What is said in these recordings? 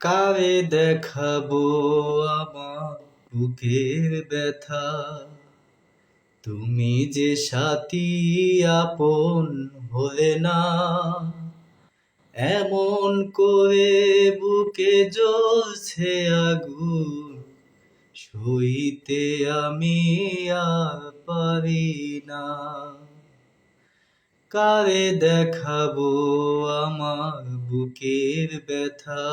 কারে দেখাবো আমার বুকের ব্যথা? তুমি যে সাথী আপন হলে না, এমন করে বুকে জ্বলছে আগুন, সইতে আমি আর পারি না। কারে দেখাবো আমার বুকের ব্যথা।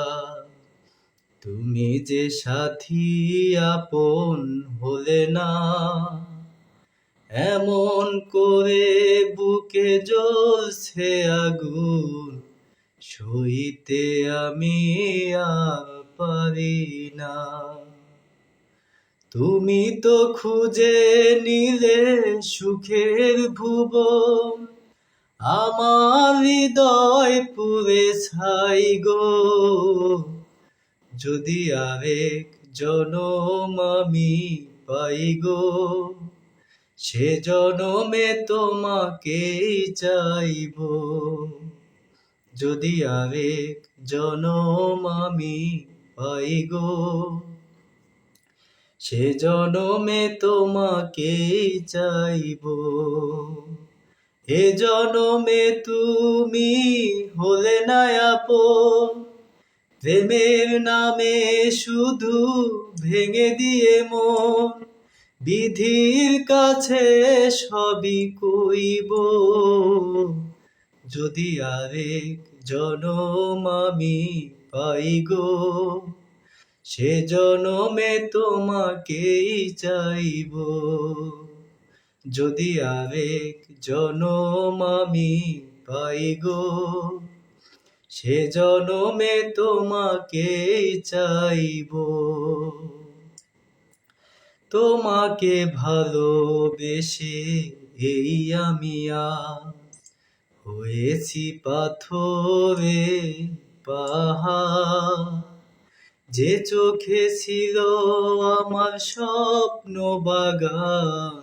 তুমি যে সাথী আপন হলে না, এমন করে বুকে জ্বলছে আগুন, সইতে আমি আর পারি না। তুমি তো খুঁজে নিলে সুখের ভুবন আমার হৃদয় পুরে ছাই গো। যদি আরেক জনম আমি পাই গো, সে জনমে তোমাকেই চাইব। যদি আরেক জনম আমি পাই গো, সে জনমে তোমাকেই চাইব। এ জনমে তুমি হলে না আপন। প্রেমের নামে শুধু ভেঙে দিয়ে মন। বিধির কাছে সবই কইব। যদি আরেক জনম আমি পাই গো, সে জনমে তোমাকেই চাইব। যদি আরেক জনম আমি পাই গো, সে জনমে তোমাকে চাইব। তোমাকে ভালোবেসে এই আমি হয়েছি পাথরে পাহাড়। যে চোখে ছিল আমার স্বপ্ন বাগান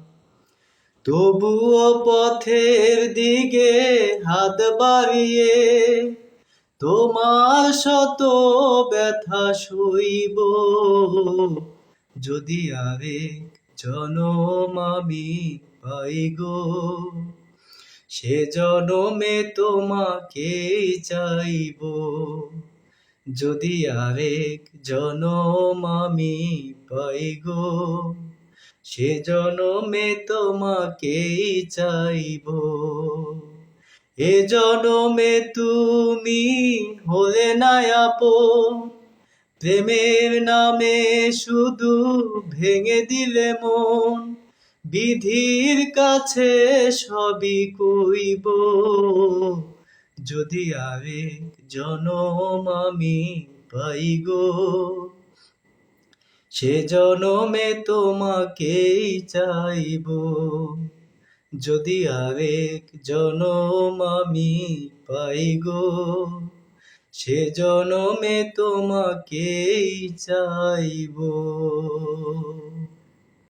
তবুও পথের দিকে হাত বাড়িয়ে তোমার শত ব্যথা সইব। যদি আরেক জনম আমি পাই গো, সে জনমে তোমাকে চাইব। যদি আরেক জনম আমি পাই গো সে জনমে তোমাকেই চাইব। এ জনমে তুমি হলে না প্রেমের নামে শুধু ভেঙে দিলে মন। বিধির কাছে সবই কইব। যদি আরেক জনম আমি পাই গো সে জনমে তোমাকেই চাইব। যদি আরেক জনম আমি পাই গো সে জনমে তোমাকেই চাইব।